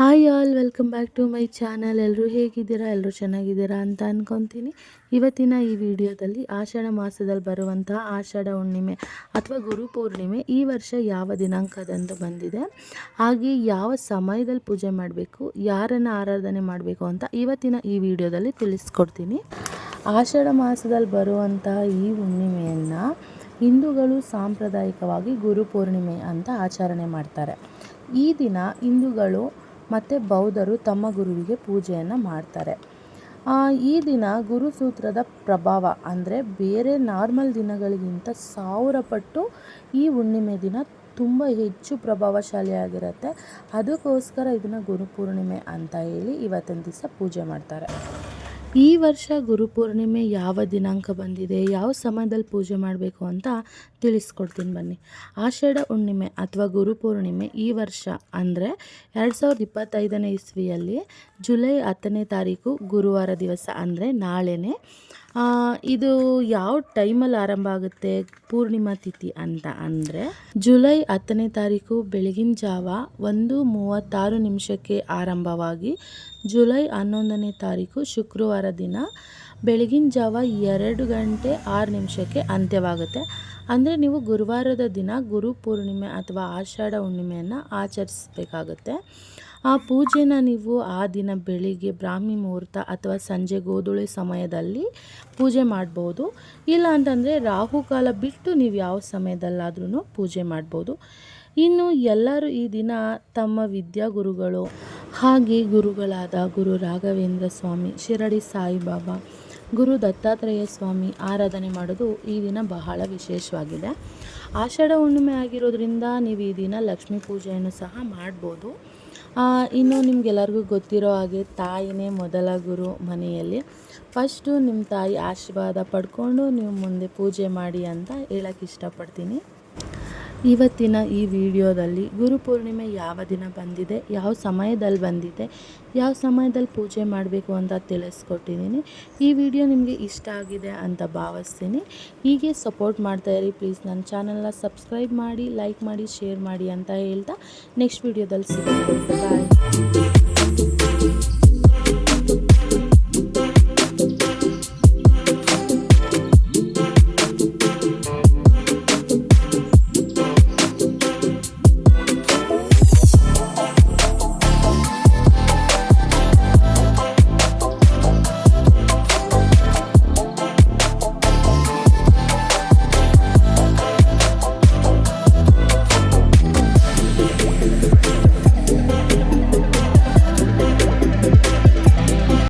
Hi all, welcome back to my channel. ಎಲ್ಲರೂ ಹೇಗಿದ್ದೀರಾ? ಎಲ್ಲರೂ ಚೆನ್ನಾಗಿದ್ದೀರಾ ಅಂತ ಅಂದ್ಕೊತೀನಿ ಇವತ್ತಿನ ಈ ವಿಡಿಯೋದಲ್ಲಿ ಆಷಾಢ ಮಾಸದಲ್ಲಿ ಬರುವಂತಹ ಆಷಾಢ ಹುಣ್ಣಿಮೆ ಅಥವಾ ಗುರು ಪೂರ್ಣಿಮೆ ಈ ವರ್ಷ ಯಾವ ದಿನಾಂಕದಂದು ಬಂದಿದೆ, ಹಾಗೆ ಯಾವ ಸಮಯದಲ್ಲಿ ಪೂಜೆ ಮಾಡಬೇಕು, ಯಾರನ್ನು ಆರಾಧನೆ ಮಾಡಬೇಕು ಅಂತ ಇವತ್ತಿನ ಈ ವಿಡಿಯೋದಲ್ಲಿ ತಿಳಿಸ್ಕೊಡ್ತೀನಿ. ಆಷಾಢ ಮಾಸದಲ್ಲಿ ಬರುವಂತಹ ಈ ಹುಣ್ಣಿಮೆಯನ್ನು ಹಿಂದೂಗಳು ಸಾಂಪ್ರದಾಯಿಕವಾಗಿ ಗುರು ಪೂರ್ಣಿಮೆ ಅಂತ ಆಚರಣೆ ಮಾಡ್ತಾರೆ. ಈ ದಿನ ಹಿಂದೂಗಳು ಮತ್ತು ಬೌದ್ಧರು ತಮ್ಮ ಗುರುವಿಗೆ ಪೂಜೆಯನ್ನು ಮಾಡ್ತಾರೆ. ಈ ದಿನ ಗುರುಸೂತ್ರದ ಪ್ರಭಾವ ಅಂದರೆ ಬೇರೆ ನಾರ್ಮಲ್ ದಿನಗಳಿಗಿಂತ ಸಾವಿರ ಪಟ್ಟು ಈ ಹುಣ್ಣಿಮೆ ದಿನ ತುಂಬ ಹೆಚ್ಚು ಪ್ರಭಾವಶಾಲಿಯಾಗಿರುತ್ತೆ. ಅದಕ್ಕೋಸ್ಕರ ಇದನ್ನು ಗುರುಪೂರ್ಣಿಮೆ ಅಂತ ಹೇಳಿ ಇವತ್ತಿನ ದಿವಸ ಪೂಜೆ ಮಾಡ್ತಾರೆ. ಈ ವರ್ಷ ಗುರುಪೂರ್ಣಿಮೆ ಯಾವ ದಿನಾಂಕ ಬಂದಿದೆ, ಯಾವ ಸಮಯದಲ್ಲಿ ಪೂಜೆ ಮಾಡಬೇಕು ಅಂತ ತಿಳಿಸ್ಕೊಡ್ತೀನಿ ಬನ್ನಿ. ಆಷಾಢ ಹುಣ್ಣಿಮೆ ಅಥವಾ ಗುರುಪೂರ್ಣಿಮೆ ಈ ವರ್ಷ ಅಂದರೆ ಎರಡು ಸಾವಿರದ ಇಪ್ಪತ್ತೈದನೇ ಇಸ್ವಿಯಲ್ಲಿ ಜುಲೈ ಹತ್ತನೇ ತಾರೀಕು ಗುರುವಾರ ದಿವಸ ಅಂದರೆ ನಾಳೆನೇ. ಇದು ಯಾವ ಟೈಮಲ್ಲಿ ಆರಂಭ ಆಗುತ್ತೆ ಪೂರ್ಣಿಮಾ ತಿಥಿ ಅಂತ ಅಂದರೆ ಜುಲೈ ಹತ್ತನೇ ತಾರೀಕು ಬೆಳಗಿನ ಜಾವ ಒಂದು ಮೂವತ್ತಾರು ನಿಮಿಷಕ್ಕೆ ಆರಂಭವಾಗಿ ಜುಲೈ ಹನ್ನೊಂದನೇ ತಾರೀಕು ಶುಕ್ರವಾರ ದಿನ ಬೆಳಗಿನ ಜಾವ ಎರಡು ಗಂಟೆ ಆರು ನಿಮಿಷಕ್ಕೆ ಅಂತ್ಯವಾಗುತ್ತೆ. ಅಂದರೆ ನೀವು ಗುರುವಾರದ ದಿನ ಗುರು ಪೂರ್ಣಿಮೆ ಅಥವಾ ಆಷಾಢ ಹುಣ್ಣಿಮೆಯನ್ನು ಆಚರಿಸಬೇಕಾಗುತ್ತೆ. ಆ ಪೂಜೆನ ನೀವು ಆ ದಿನ ಬೆಳಿಗ್ಗೆ ಬ್ರಾಹ್ಮಿ ಮುಹೂರ್ತ ಅಥವಾ ಸಂಜೆ ಗೋಧುಳಿ ಸಮಯದಲ್ಲಿ ಪೂಜೆ ಮಾಡ್ಬೋದು. ಇಲ್ಲ ಅಂತಂದರೆ ರಾಹುಕಾಲ ಬಿಟ್ಟು ನೀವು ಯಾವ ಸಮಯದಲ್ಲಾದ್ರೂ ಪೂಜೆ ಮಾಡ್ಬೋದು. ಇನ್ನು ಎಲ್ಲರೂ ಈ ದಿನ ತಮ್ಮ ವಿದ್ಯಾಗುರುಗಳು ಹಾಗೆ ಗುರುಗಳಾದ ಗುರು ರಾಘವೇಂದ್ರ ಸ್ವಾಮಿ, ಶಿರಡಿ ಸಾಯಿಬಾಬಾ, ಗುರು ದತ್ತಾತ್ರೇಯ ಸ್ವಾಮಿ ಆರಾಧನೆ ಮಾಡೋದು ಈ ದಿನ ಬಹಳ ವಿಶೇಷವಾಗಿದೆ. ಆಷಾಢ ಹುಣ್ಣಿಮೆ ಆಗಿರೋದ್ರಿಂದ ನೀವು ಈ ದಿನ ಲಕ್ಷ್ಮೀ ಪೂಜೆಯನ್ನು ಸಹ ಮಾಡ್ಬೋದು. ಇನ್ನು ನಿಮಗೆಲ್ಲರಿಗೂ ಗೊತ್ತಿರೋ ಹಾಗೆ ತಾಯಿನೇ ಮೊದಲ ಗುರು ಮನೆಯಲ್ಲಿ. ಫಸ್ಟು ನಿಮ್ಮ ತಾಯಿ ಆಶೀರ್ವಾದ ಪಡ್ಕೊಂಡು ನೀವು ಮುಂದೆ ಪೂಜೆ ಮಾಡಿ ಅಂತ ಹೇಳಕ್ಕೆ ಇಷ್ಟಪಡ್ತೀನಿ. ಇವತ್ತಿನ ಈ ವಿಡಿಯೋದಲ್ಲಿ ಗುರುಪೂರ್ಣಿಮೆ ಯಾವ ದಿನ ಬಂದಿದೆ, ಯಾವ ಸಮಯದಲ್ಲಿ ಬಂದಿದೆ, ಯಾವ ಸಮಯದಲ್ಲಿ ಪೂಜೆ ಮಾಡಬೇಕು ಅಂತ ತಿಳಿಸ್ಕೊಟ್ಟಿದ್ದೀನಿ. ಈ ವಿಡಿಯೋ ನಿಮಗೆ ಇಷ್ಟ ಆಗಿದೆ ಅಂತ ಭಾವಿಸ್ತೀನಿ. ಹೀಗೆ ಸಪೋರ್ಟ್ ಮಾಡ್ತಾಯಿರಿ ಪ್ಲೀಸ್ ನನ್ನ ಚಾನಲ್ನ ಸಬ್ಸ್ಕ್ರೈಬ್ ಮಾಡಿ ಲೈಕ್ ಮಾಡಿ ಶೇರ್ ಮಾಡಿ ಅಂತ ಹೇಳ್ತಾ ನೆಕ್ಸ್ಟ್ ವಿಡಿಯೋದಲ್ಲಿ ಸಿಗ್ತೀನಿ ಬಾಯ್